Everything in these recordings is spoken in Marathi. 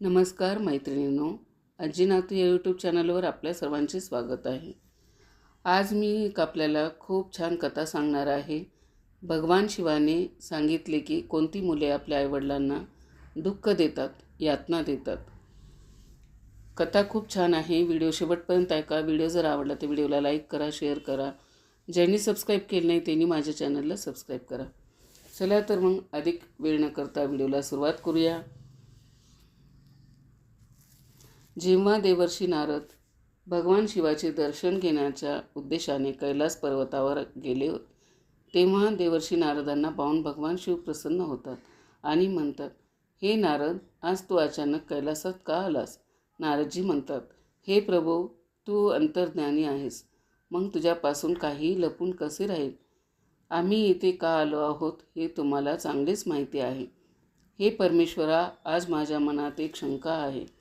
नमस्कार मैत्रिणींनो आजी नातू या यूट्यूब चॅनलवर आपल्या सर्वांचे स्वागत आहे. आज मी एक आपल्याला खूप छान कथा सांगणार आहे. भगवान शिवाने सांगितले की कोणती मुले आपल्या आईवडिलांना दुःख देतात यातना देतात. कथा खूप छान आहे. व्हिडिओ शेवटपर्यंत ऐका. व्हिडिओ जर आवडला तर व्हिडिओला लाईक करा शेअर करा. ज्यांनी सबस्क्राईब केलं नाही त्यांनी माझ्या चॅनलला सबस्क्राईब करा. चला तर मग अधिक वेळ न करता व्हिडिओला सुरुवात करूया. जेव्हा देवर्षी नारद भगवान शिवाचे दर्शन घेण्याच्या उद्देशाने कैलास पर्वतावर गेले तेव्हा देवर्षी नारदांना पाहून भगवान शिव प्रसन्न होतात आणि म्हणतात हे नारद आज तू अचानक कैलासात का आलास? नारदजी म्हणतात हे प्रभू तू अंतर्ज्ञानी आहेस. मग तुझ्यापासून काहीही लपून कसे राहील? आम्ही इथे का आलो आहोत हे तुम्हाला चांगलेच माहिती आहे. हे परमेश्वरा आज माझ्या मनात एक शंका आहे.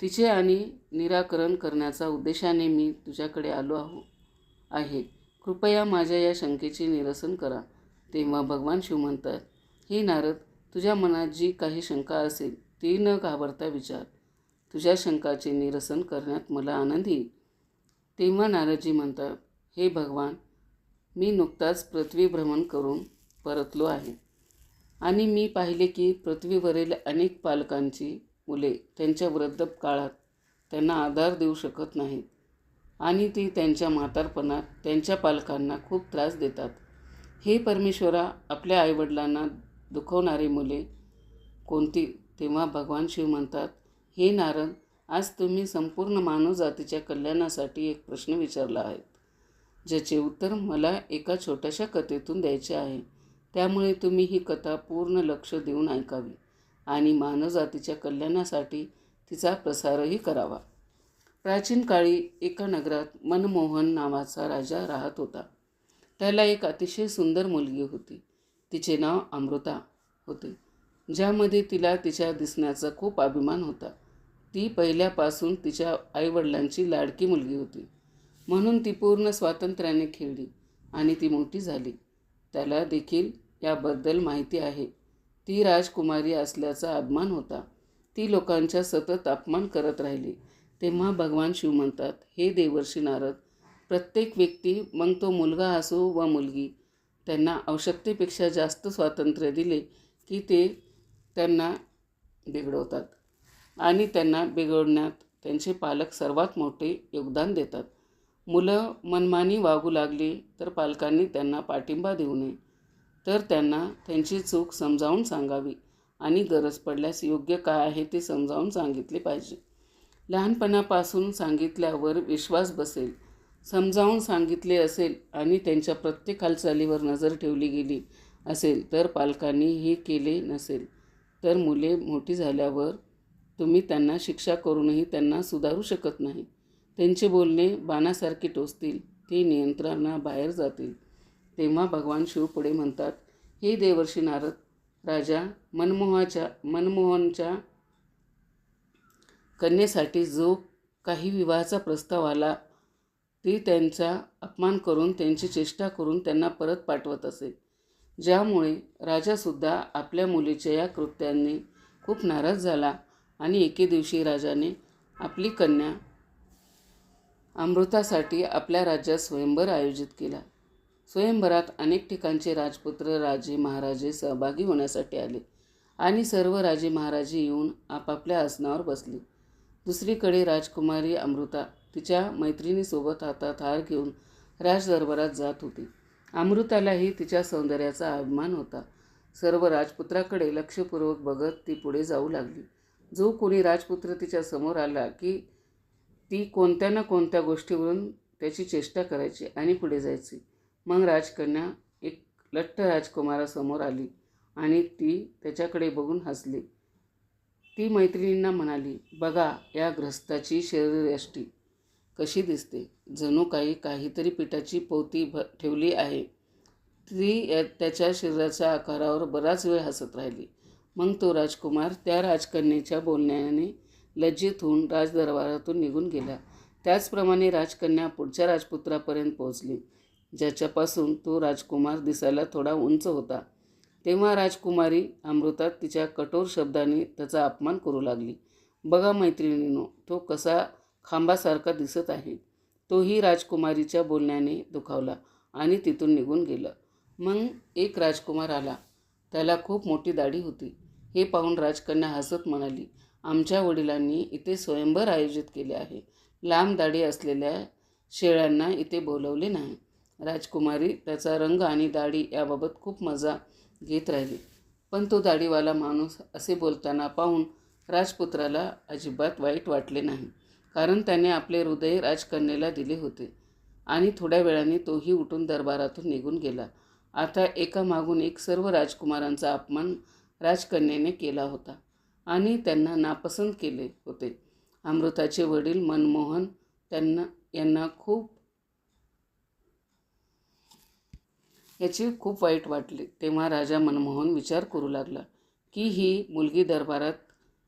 तिचे आणि निराकरण करण्याचा उद्देशाने मी तुझ्याकडे आलो आहो आहे. कृपया माझ्या या शंकेचे निरसन करा. तेव्हा भगवान शिव म्हणतात हे नारद तुझ्या मनात जी काही शंका असेल ती न घाबरता विचार. तुझ्या शंकाचे निरसन करण्यात मला आनंद येईल. तेव्हा नारदजी म्हणतात हे भगवान मी नुकताच पृथ्वी भ्रमण करून परतलो आहे. आणि मी पाहिले की पृथ्वीवरील अनेक पालकांची मुले त्यांच्या वृद्ध काळात त्यांना आधार देऊ शकत नाहीत. आणि ती त्यांच्या म्हातारपणात त्यांच्या पालकांना खूप त्रास देतात. हे परमेश्वरा आपल्या आईवडिलांना दुखवणारी मुले कोणती? तेव्हा भगवान शिव म्हणतात हे नारद आज तुम्ही संपूर्ण मानवजातीच्या कल्याणासाठी एक प्रश्न विचारला आहे ज्याचे उत्तर मला एका छोट्याशा कथेतून द्यायचे आहे. त्यामुळे तुम्ही ही कथा पूर्ण लक्ष देऊन ऐकावी. आणि मानवजातीच्या कल्याणासाठी तिचा प्रसारही करावा. प्राचीन काळी एका नगरात मनमोहन नावाचा राजा राहत होता. त्याला एक अतिशय सुंदर मुलगी होती. तिचे नाव अमृता होते ज्यामध्ये तिला तिच्या दिसण्याचा खूप अभिमान होता. ती पहिल्यापासून तिच्या आईवडिलांची लाडकी मुलगी होती. म्हणून ती पूर्ण स्वातंत्र्याने खेळली आणि ती मोठी झाली. त्याला देखील याबद्दल माहिती आहे. ती राजकुमारी असल्याचा अभिमान होता. ती लोकांच्या सतत अपमान करत राहिली. तेव्हा भगवान शिव म्हणतात हे देवर्षी नारद प्रत्येक व्यक्ती मग तो मुलगा असो वा मुलगी त्यांना आवश्यकतेपेक्षा जास्त स्वातंत्र्य दिले की ते त्यांना बिघडवतात आणि त्यांना बिघडण्यात त्यांचे पालक सर्वात मोठे योगदान देतात. मुलं मनमानी वागू लागली तर पालकांनी त्यांना पाठिंबा देऊ नये. तर त्यांना त्यांची चूक समजावून सांगावी आणि गरज पडल्यास योग्य काय आहे ते समजावून सांगितले पाहिजे. लहानपणापासून सांगितल्यावर विश्वास बसेल समजावून सांगितले असेल आणि त्यांच्या प्रत्येक हालचालीवर नजर ठेवली गेली असेल तर पालकांनी हे केले नसेल तर मुले मोठी झाल्यावर तुम्ही त्यांना शिक्षा करूनही त्यांना सुधारू शकत नाही. त्यांचे बोलणे बाणासारखे टोचतील ते नियंत्रणाबाहेर जातील. तेव्हा भगवान शिव पुढे म्हणतात हे देवर्षी नारद राजा मनमोहाच्या मनमोहनच्या कन्येसाठी जो काही विवाहाचा प्रस्ताव आला ती त्यांचा अपमान करून त्यांची चेष्टा करून त्यांना परत पाठवत असे. ज्यामुळे राजासुद्धा आपल्या मुलीच्या या कृत्यांनी खूप नाराज झाला आणि एके दिवशी राजाने आपली कन्या अमृतासाठी आपल्या राज्यात स्वयंवर आयोजित केला. स्वयंवरात अनेक ठिकाणचे राजपुत्र राजे महाराजे सहभागी होण्यासाठी आले आणि सर्व राजे महाराजे येऊन आपापल्या आसनावर बसले. दुसरीकडे राजकुमारी अमृता तिच्या मैत्रिणीसोबत हातात हार घेऊन राजदरबारात जात होती. अमृतालाही तिच्या सौंदर्याचा अभिमान होता. सर्व राजपुत्राकडे लक्षपूर्वक बघत ती पुढे जाऊ लागली. जो कोणी राजपुत्र तिच्या समोर आला की ती कोणत्या ना कोणत्या गोष्टीवरून त्याची चेष्टा करायची आणि पुढे जायची. मग राजकन्या एक लठ्ठ राजकुमारासमोर आली आणि ती त्याच्याकडे बघून हसली. ती मैत्रिणींना म्हणाली बघा या ग्रस्ताची शरीरयष्टी कशी दिसते. जणू काही काहीतरी पिठाची पोती भ ठेवली आहे. ती त्याच्या शरीराच्या आकारावर बराच वेळ हसत राहिली. मग तो राजकुमार त्या राजकन्येच्या बोलण्याने लज्जित होऊन राजदरबारातून निघून गेला. त्याचप्रमाणे राजकन्या पुढच्या राजपुत्रापर्यंत पोहोचली. ज्याच्यापासून तो राजकुमार दिसायला थोडा उंच होता. तेव्हा राजकुमारी अमृता तिच्या कठोर शब्दाने त्याचा अपमान करू लागली. बघा मैत्रिणीनो तो कसा खांबासारखा दिसत आहे. तोही राजकुमारीच्या बोलण्याने दुखावला आणि तिथून निघून गेला. मग एक राजकुमार आला. त्याला खूप मोठी दाढी होती. हे पाहून राजकन्या हसत म्हणाली आमच्या वडिलांनी इथे स्वयंवर आयोजित केले आहे. लांब दाढी असलेल्या शेळ्यांना इथे बोलवले नाही. राजकुमारी त्याचा रंग आणि दाढी याबाबत खूप मजा घेत राहिली. पण तो दाढीवाला माणूस असे बोलताना पाहून राजपुत्राला अजिबात वाईट वाटले नाही. कारण त्याने आपले हृदय राजकन्येला दिले होते आणि थोड्या वेळाने तोही उठून दरबारातून निघून गेला. आता एकामागून एक सर्व राजकुमारांचा अपमान राजकन्येने केला होता आणि त्यांना नापसंत केले होते. अमृताचे वडील मनमोहन त्यांना यांना खूप याची खूप वाईट वाटले. तेव्हा राजा मनमोहन विचार करू लागला की ही मुलगी दरबारात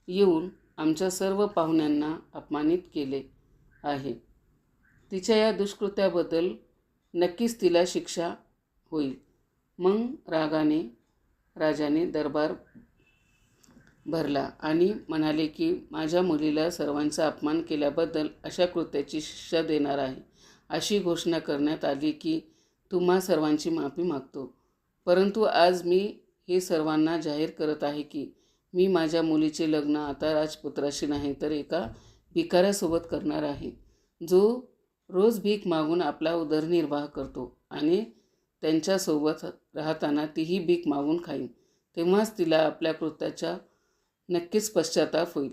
येऊन आमच्या सर्व पाहुण्यांना अपमानित केले आहे. तिच्या या दुष्कृत्याबद्दल नक्कीच तिला शिक्षा होईल. मग रागाने राजाने दरबार भरला आणि म्हणाले की माझ्या मुलीला सर्वांचा अपमान केल्याबद्दल अशा कृत्याची शिक्षा देणार आहे. अशी घोषणा करण्यात आली की तुम्हा सर्वांची माफी मागतो. परंतु आज मी हे सर्वांना जाहीर करत आहे की मी माझ्या मुलीचे लग्न आता राजपुत्राशी नाही तर एका भिकाऱ्यासोबत करणार आहे. जो रोज भीक मागून आपला उदरनिर्वाह करतो आणि त्यांच्यासोबत राहताना तीही भीक मागून खाईन तेव्हाच तिला आपल्या कृत्याचा नक्कीच पश्चाताप होईल.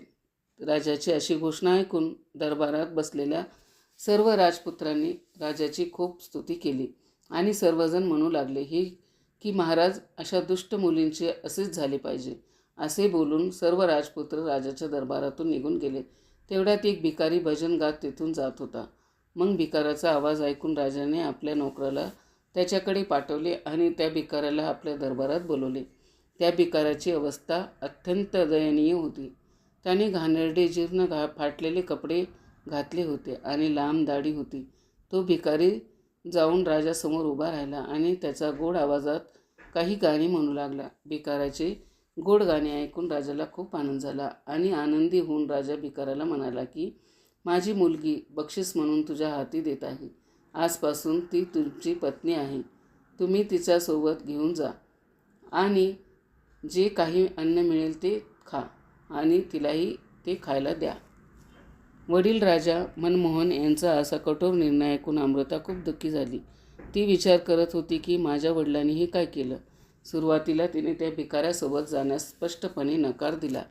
राजाची अशी घोषणा ऐकून दरबारात बसलेल्या सर्व राजपुत्रांनी राजाची खूप स्तुती केली. आणि सर्वजण म्हणू लागले ही की महाराज अशा दुष्ट मुलींचे असेच झाले पाहिजे असे बोलून सर्व राजपुत्र राजाच्या दरबारातून निघून गेले. तेवढ्यात एक भिकारी भजन गात तेथून जात होता. मग भिकाराचा आवाज ऐकून राजाने आपल्या नोकराला त्याच्याकडे पाठवले आणि त्या भिकाराला आपल्या दरबारात बोलवले. त्या भिकाराची अवस्था अत्यंत दयनीय होती. त्याने घाणेरडे जीर्ण घा फाटलेले कपडे घातले होते आणि लांब दाढी होती. तो भिकारी जाऊन राजासमोर उभा राहिला आणि त्याचा गोड आवाजात काही गाणी म्हणू लागला. भिकाराचे गोड गाणे ऐकून राजाला खूप आनंद झाला आणि आनंदी होऊन राजा भिकाराला म्हणाला की माझी मुलगी बक्षीस म्हणून तुझ्या हाती देत आहे. आजपासून ती तुमची पत्नी आहे. तुम्ही तिच्यासोबत घेऊन जा आणि जे काही अन्न मिळेल ते खा आणि तिलाही ते खायला द्या. वडील राजा मनमोहन यांचा असा कठोर निर्णय ऐकून अमृता खूप दुःखी झाली. ती विचार करत होती की माझ्या वडिलांनी हे काय केलं? सुरुवातीला तिने त्या भिकाऱ्यासोबत जाण्यास स्पष्टपणे नकार दिला.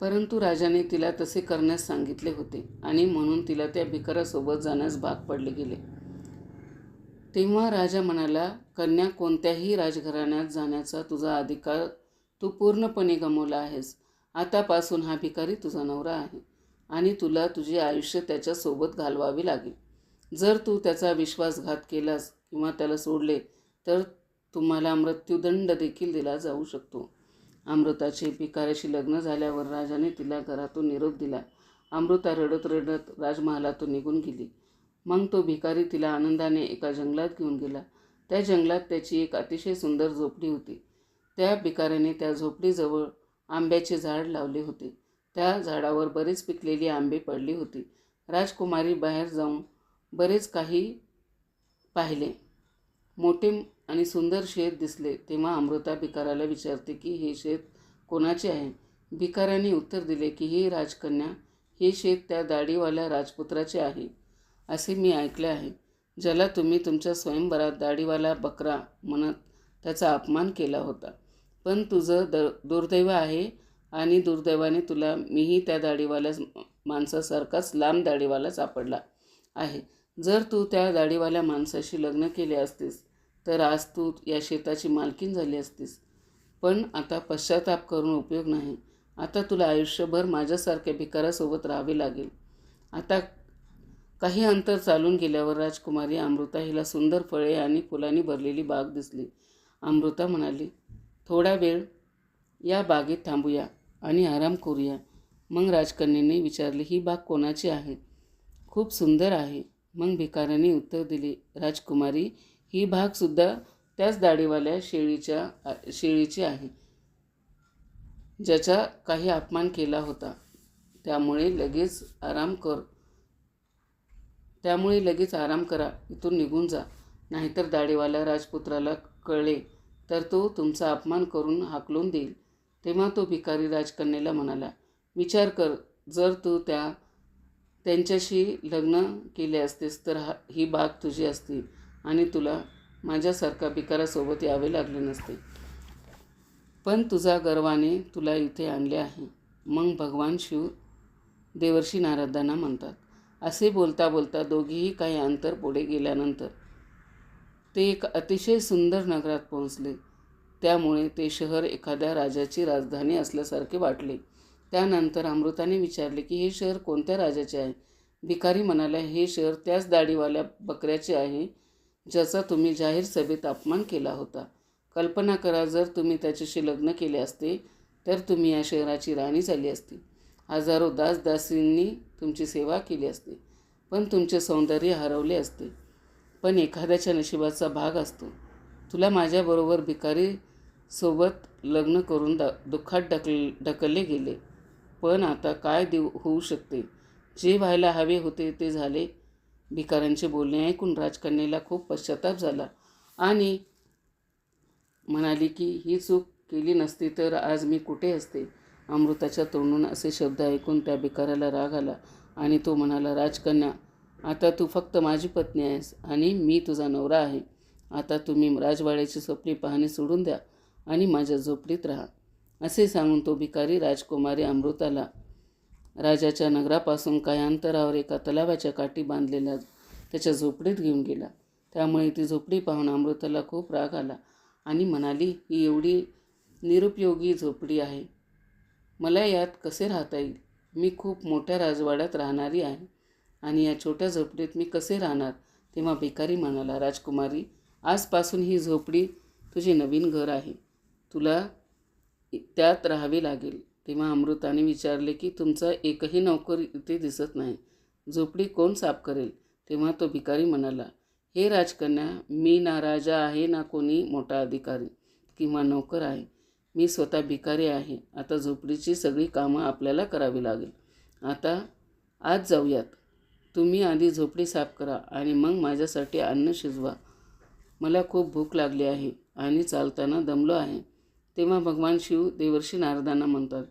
परंतु राजाने तिला तसे करण्यास सांगितले होते आणि म्हणून तिला त्या भिकाऱ्यासोबत जाण्यास भाग पडले गेले. तेव्हा राजा म्हणाला कन्या कोणत्याही राजघराण्यात जाण्याचा तुझा अधिकार तू पूर्णपणे गमावला आहेस. आतापासून हा भिकारी तुझा नवरा आहे. आणि तुला तुझे आयुष्य त्याच्यासोबत घालवावे लागेल. जर तू त्याचा विश्वासघात केलास किंवा त्याला सोडले तर तुम्हाला मृत्यूदंड देखील दिला जाऊ शकतो. अमृताचे भिकाऱ्याशी लग्न झाल्यावर राजाने तिला घरातून निरोप दिला. अमृता रडत रडत राजमहालातून निघून गेली. मग तो भिकारी तिला आनंदाने एका जंगलात घेऊन गेला. त्या जंगलात त्याची एक अतिशय सुंदर झोपडी होती. त्या भिकाऱ्याने त्या झोपडीजवळ आंब्याचे झाड लावले होते. त्या झाडावर बरेच पिकलेली आंबे पडली होती. राजकुमारी बाहेर जाऊन बरेच काही पाहिले. मोठे आणि सुंदर शेत दिसले. तेव्हा अमृता भिकाराला विचारते की हे शेत कोणाचे आहे? भिकाऱ्याने उत्तर दिले की ही राजकन्या. हे शेत त्या दाढीवाल्या राजपुत्राचे आहे. असे मी ऐकले आहे. ज्याला तुम्ही तुमच्या स्वयंवरात दाढीवाला बकरा म्हणत त्याचा अपमान केला होता. पण तुझं द दुर्दैव आहे आणि दुर्दैवाने तुला मीही त्या दाढीवाल्या माणसासारखाच लांब दाढीवाला सापडला आहे. जर तू त्या दाढीवाल्या माणसाशी लग्न केले असतेस तर आज तू या शेताची मालकीन झाली असतीस. पण आता पश्चाताप करून उपयोग नाही. आता तुला आयुष्यभर माझ्यासारख्या भिकारासोबत राहावे लागेल. आता काही अंतर चालून गेल्यावर राजकुमारी अमृता हिला सुंदर फळे आणि फुलांनी भरलेली बाग दिसली. अमृता म्हणाली थोडा वेळ या बागेत थांबूया. आणि आराम करूया. मग राजकन्येने विचारले ही बाग कोणाची आहे? खूप सुंदर आहे. मग भिकाऱ्याने उत्तर दिले राजकुमारी ही बागसुद्धा त्याच दाढीवाल्या शेळीच्या शेळीची आहे ज्याचा काही अपमान केला होता. त्यामुळे लगेच आराम कर. त्यामुळे लगेच आराम करा. इथून निघून जा. नाहीतर दाढीवाल्या राजपुत्राला कळले तर तो तुमचा अपमान करून हाकलून देईल. तेव्हा तो भिकारी राजकन्येला म्हणाला विचार कर जर तू त्या त्यांच्याशी लग्न केले असतेस तर हा ही बाग तुझी असती आणि तुला माझ्यासारखा भिकारासोबत यावे लागले नसते. पण तुझा गर्वाने तुला इथे आणले आहे. मग भगवान शिव देवर्षी नारदांना म्हणतात. असे बोलता बोलता दोघीही काही अंतर पुढे गेल्यानंतर ते एक अतिशय सुंदर नगरात पोहोचले. त्यामुळे ते शहर एखाद्या राजाची राजधानी असल्यासारखे वाटले. त्यानंतर अमृताने विचारले की हे शहर कोणत्या राजाचे आहे? भिकारी म्हणाला हे शहर त्याच दाढीवाल्या बकऱ्याचे आहे ज्याचा तुम्ही जाहीर सभेत अपमान केला होता. कल्पना करा जर तुम्ही त्याच्याशी लग्न केले असते तर तुम्ही या शहराची राणी झाली असती. हजारो दासदासींनी तुमची सेवा केली असते पण तुमचे सौंदर्य हरवले असते. पण एखाद्याच्या नशिबाचा भाग असतो. तुला माझ्याबरोबर भिकारी सोबत लग्न करून द दुःखात ढकल ढकलले गेले. पण आता काय देऊ होऊ शकते? जे व्हायला हवे होते ते झाले. भिकाऱ्यांचे बोलणे ऐकून राजकन्येला खूप पश्चाताप झाला आणि म्हणाली की ही चूक केली नसती तर आज मी कुठे असते? अमृताच्या तोंडून असे शब्द ऐकून त्या भिकाऱ्याला राग आला आणि तो म्हणाला राजकन्या आता तू फक्त माझी पत्नी आहेस आणि मी तुझा नवरा आहे. आता तुम्ही राजवाड्याची स्वप्ने पाहणे सोडून द्या. आणि माझ्या झोपडीत राहा. असे सांगून तो भिकारी राजकुमारी अमृताला राजाच्या नगरापासून काय अंतरावर एका तलावाच्या काठी बांधलेल्या त्याच्या झोपडीत घेऊन गेला. त्यामुळे ती झोपडी पाहून अमृताला खूप राग आला आणि म्हणाली ही एवढी निरुपयोगी झोपडी आहे. मला यात कसे राहता येईल? मी खूप मोठ्या राजवाड्यात राहणारी आहे आणि या छोट्या झोपडीत मी कसे राहणार? तेव्हा भिकारी म्हणाला राजकुमारी आजपासून ही झोपडी तुझे नवीन घर आहे. तुला त्यात राहावी लागेल. तेव्हा अमृताने विचारले की तुमचा एकही नोकर इथे दिसत नाही. झोपडी कोण साफ करेल? तेव्हा तो भिकारी म्हणाला हे राजकन्या मी ना राजा आहे ना कोणी मोठा अधिकारी किंवा नोकर आहे. मी स्वतः भिकारी आहे. आता झोपडीची सगळी कामं आपल्याला करावी लागेल. आता आज जाऊयात. तुम्ही आधी झोपडी साफ करा आणि मग माझ्यासाठी अन्न शिजवा. मला खूप भूक लागली आहे आणि चालताना दमलो आहे. तेव्हा भगवान शिव देवर्षी नारदांना म्हणतात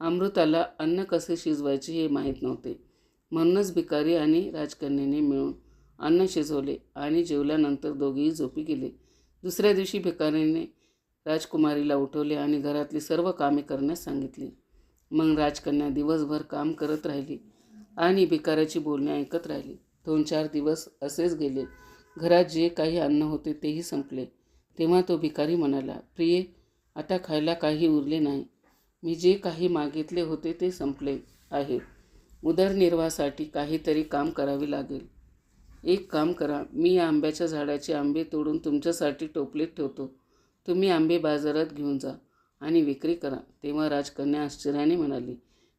अमृताला अन्न कसे शिजवायचे हे माहीत नव्हते. म्हणूनच भिकारी आणि राजकन्याने मिळून अन्न शिजवले आणि जेवल्यानंतर दोघेही झोपी गेले. दुसऱ्या दिवशी भिकारीने राजकुमारीला उठवले आणि घरातली सर्व कामे करण्यास सांगितली. मग राजकन्या दिवसभर काम करत राहिली आणि भिकाऱ्याची बोलणे ऐकत राहिली. दोन चार दिवस असेच गेले. घरात जे काही अन्न होते तेही संपले. तेव्हा तो भिकारी म्हणाला प्रिये आता खायला काही उरले नाही. मी जे काही मागितले होते ते संपले आहे. उदरनिर्वाहासाठी काहीतरी काम करावे लागेल. एक काम करा मी या आंब्याच्या झाडाचे आंबे तोडून तुमच्यासाठी टोपलीत ठेवतो. तुम्ही आंबे बाजारात घेऊन जा आणि विक्री करा तेव्हा राजकन्या आश्चर्याने म्हणाली.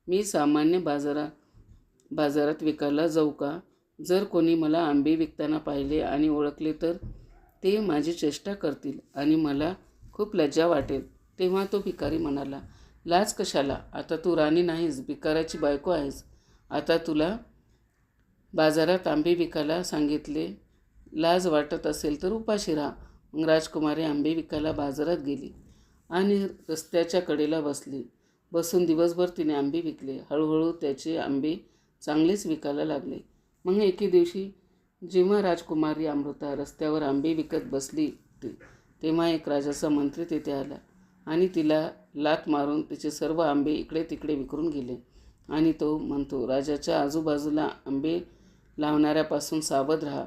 मी सामान्य बाजारात बाजारात विकायला जाऊ का? जर कोणी मला आंबे विकताना पाहिले आणि ओळखले तर ते माझी चेष्टा करतील आणि मला खूप लज्जा वाटेल. तेव्हा तो भिकारी म्हणाला लाज कशाला? आता तू राणी नाहीस भिकाराची बायको आहेस. आता तुला बाजारात आंबे विकायला सांगितले. लाज वाटत असेल तर उपाशी राहा. मग राजकुमारी आंबे विकायला बाजारात गेली आणि रस्त्याच्या कडेला बसली. बसून दिवसभर तिने आंबे विकले. हळूहळू त्याचे आंबे चांगलेच विकायला लागले. मग एके दिवशी जेव्हा राजकुमारी अमृता रस्त्यावर आंबे विकत बसली होती तेव्हा एक राजाचा मंत्री तिथे आला आणि तिला लात मारून तिचे सर्व आंबे इकडे तिकडे विकरून गेले. आणि तो म्हणतो राजाच्या आजूबाजूला आंबे लावणाऱ्यापासून सावध राहा.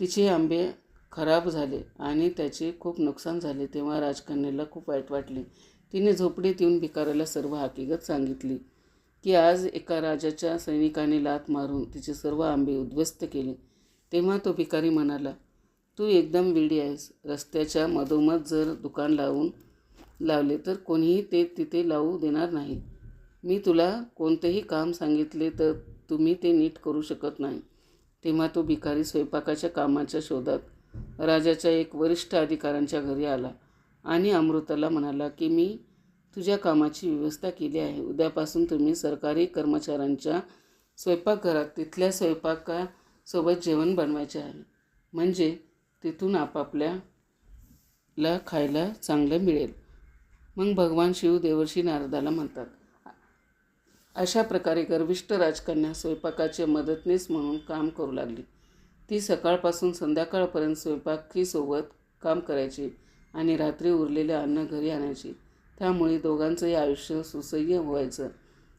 तिचे आंबे खराब झाले आणि त्याचे खूप नुकसान झाले तेव्हा राजकन्याला खूप वाईट वाटले. तिने झोपडीत येऊन भिकाऱ्याला सर्व हकीकत सांगितली की आज एका राजाच्या सैनिकाने लात मारून तिचे सर्व आंबे उद्ध्वस्त केले. तेव्हा तो भिकारी म्हणाला तू एकदम वेडी आहेस. रस्त्याच्या मधोमध जर दुकान लावून लावले तर कोणीही ते तिथे लावू देणार नाही. मी तुला कोणतेही काम सांगितले तर तुम्ही ते नीट करू शकत नाही. तेव्हा तो भिकारी स्वयंपाकाच्या कामाच्या शोधात राजाच्या एक वरिष्ठ अधिकाऱ्यांच्या घरी आला आणि अमृताला म्हणाला की मी तुझ्या कामाची व्यवस्था केली आहे. उद्यापासून तुम्ही सरकारी कर्मचाऱ्यांच्या स्वयंपाकघरात तिथल्या स्वयंपाकासोबत जेवण बनवायचे आहे. म्हणजे तिथून आपापल्याला खायला चांगलं मिळेल. मग भगवान शिव देवर्षी नारदाला म्हणतात अशा प्रकारे गर्विष्ठ राजकन्या स्वयंपाकाचे मदतनीस म्हणून काम करू लागली. ती सकाळपासून संध्याकाळपर्यंत स्वयंपाकीसोबत काम करायची आणि रात्री उरलेले अन्न घरी आणायची. त्यामुळे दोघांचंही आयुष्य सुसह्य व्हायचं.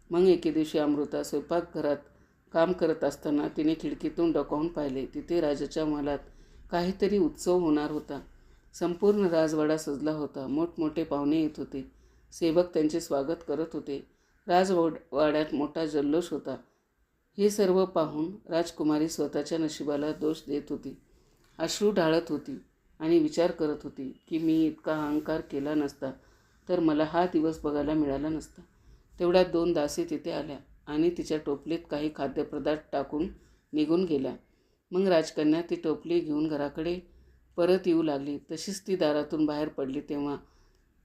मग एके दिवशी अमृता स्वयंपाकघरात काम करत असताना तिने खिडकीतून डोकावून पाहिले. तिथे राजाच्या मलात काहीतरी उत्सव होणार होता. संपूर्ण राजवाडा सजला होता. मोठमोठे पाहुणे येत होते. सेवक त्यांचे स्वागत करत होते. राजवाड्यात वाड्यात मोठा जल्लोष होता. हे सर्व पाहून राजकुमारी स्वतःच्या नशिबाला दोष देत होती. अश्रू ढाळत होती आणि विचार करत होती की मी इतका अहंकार केला नसता तर मला हा दिवस बघायला मिळाला नसता. तेवढ्यात दोन दासी तिथे आल्या आणि तिच्या टोपलीत काही खाद्यपदार्थ टाकून निघून गेल्या. मग राजकन्या ती टोपली घेऊन घराकडे परत येऊ लागली. तशीच ती दारातून बाहेर पडली तेव्हा.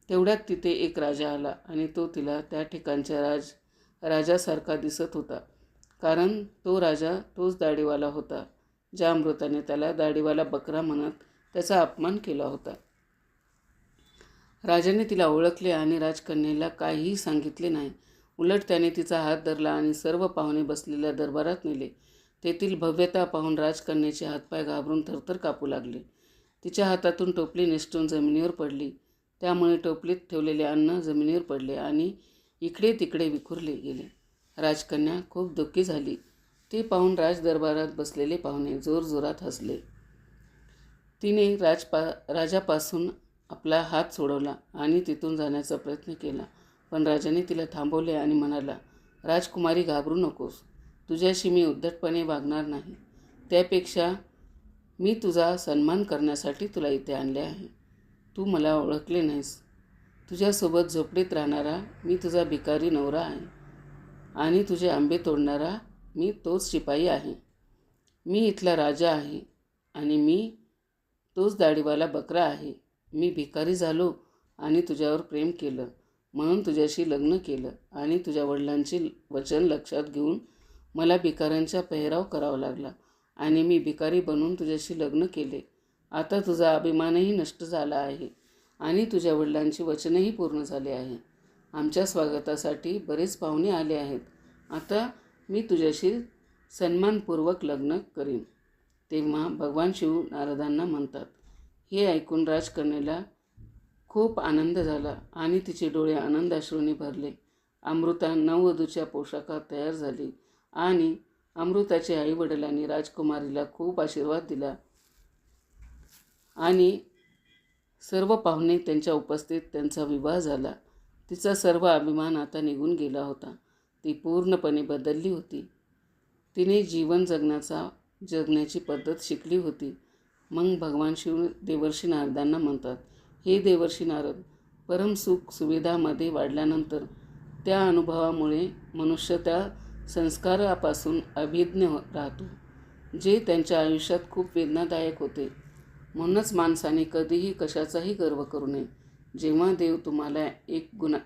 तेवढ्यात तिथे एक राजा आला आणि तो तिला त्या ठिकाणच्या राज राजासारखा दिसत होता. कारण तो राजा तोच दाढीवाला होता ज्या अमृताने त्याला दाढीवाला बकरा म्हणत त्याचा अपमान केला होता. राजाने तिला ओळखले आणि राजकन्येला काहीही सांगितले नाही. उलट त्याने तिचा हात धरला आणि सर्व पाहुणे बसलेल्या दरबारात नेले. तेथील भव्यता पाहून राजकन्याचे हातपाय घाबरून थरथर कापू लागले. तिच्या हातातून टोपली निसटून जमिनीवर पडली. त्यामुळे टोपलीत ठेवलेले अन्न जमिनीवर पडले आणि इकडे तिकडे विखुरले गेले. राजकन्या खूप दुःखी झाली. ती पाहून राजदरबारात बसलेले पाहुणे जोरजोरात हसले. तिने राजपा राजापासून आपला हात सोडवला आणि तिथून जाण्याचा प्रयत्न केला. पण राजाने तिला थांबवले आणि म्हणाला राजकुमारी घाबरू नकोस. तुझ्याशी मी उद्धटपणे वागणार नाही. त्यापेक्षा मी तुझा सन्मान करण्यासाठी तुला इथे आणले आहे. तू मला ओळखले नाहीस. तुझ्यासोबत झोपडीत राहणारा मी तुझा भिकारी नवरा आहे. आणि तुझे आंबे तोडणारा मी तोच शिपाई आहे. मी इथला राजा आहे आणि मी तोच दाढीवाला बकरा आहे. मी भिकारी झालो आणि तुझ्यावर प्रेम केलं. म्हणून तुझ्याशी लग्न केलं आणि तुझ्या वडिलांचे वचन लक्षात घेऊन मला भिकाऱ्यांचा पेहराव करावा लागला आणि मी भिकारी बनून तुझ्याशी लग्न केले. आता तुझा अभिमानही नष्ट झाला आहे आणि तुझ्या वडिलांची वचनही पूर्ण झाले आहे. आमच्या स्वागतासाठी बरेच पाहुणे आले आहेत. आता मी तुझ्याशी सन्मानपूर्वक लग्न करीन. तेव्हा भगवान शिव नारदांना म्हणतात हे ऐकून राजकन्याला खूप आनंद झाला आणि तिचे डोळे आनंदाश्रूंनी भरले. अमृता नववधूच्या पोशाखात तयार झाली. आणि अमृताचे आईवडिलांनी राजकुमारीला खूप आशीर्वाद दिला. आणि सर्व पाहुणे त्यांच्या उपस्थित त्यांचा विवाह झाला. तिचा सर्व अभिमान आता निघून गेला होता. ती पूर्णपणे बदलली होती. तिने जीवन जगण्याचा जगण्याची पद्धत शिकली होती. मग भगवान शिव देवर्षी नारदांना म्हणतात हे देवर्षी नारद परमसुख सुविधामध्ये वाढल्यानंतर त्या अनुभवामुळे मनुष्य त्या संस्कारापासून अभिज्ञ राहतो जे त्यांच्या आयुष्यात खूप वेदनादायक होते. म्हणूनच माणसाने कधीही कशाचाही गर्व करू नये. जेव्हा देव तुम्हाला एक गुणा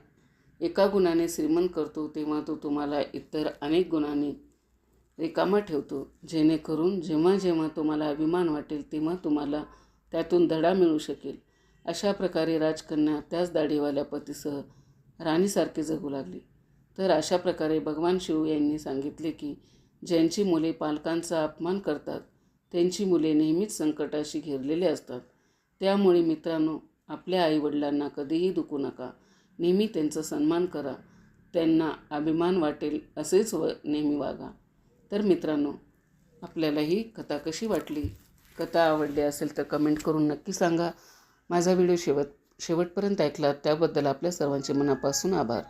एका गुणाने श्रीमंत करतो तेव्हा तो तुम्हाला इतर अनेक गुणांनी रिकामा ठेवतो. जेणेकरून जेव्हा जेव्हा तुम्हाला अभिमान वाटेल तेव्हा तुम्हाला त्यातून धडा मिळू शकेल. अशा प्रकारे राजकन्या त्याच दाढीवाल्या पतीसह राणीसारखे जगू लागली. तर अशा प्रकारे भगवान शिव यांनी सांगितले की ज्यांची मुले पालकांचा अपमान करतात त्यांची मुले नेहमीच संकटाशी घेरलेली असतात. त्यामुळे मित्रांनो आपल्या आईवडिलांना कधीही दुखू नका. नेहमी त्यांचा सन्मान करा. त्यांना अभिमान वाटेल असेच व नेहमी वागा. तर मित्रांनो आपल्याला ही कथा कशी वाटली? कथा आवडली असेल तर कमेंट करून नक्की सांगा. माझा व्हिडिओ शेवट शेवटपर्यंत ऐकला त्याबद्दल आपल्या सर्वांचे मनापासून आभार.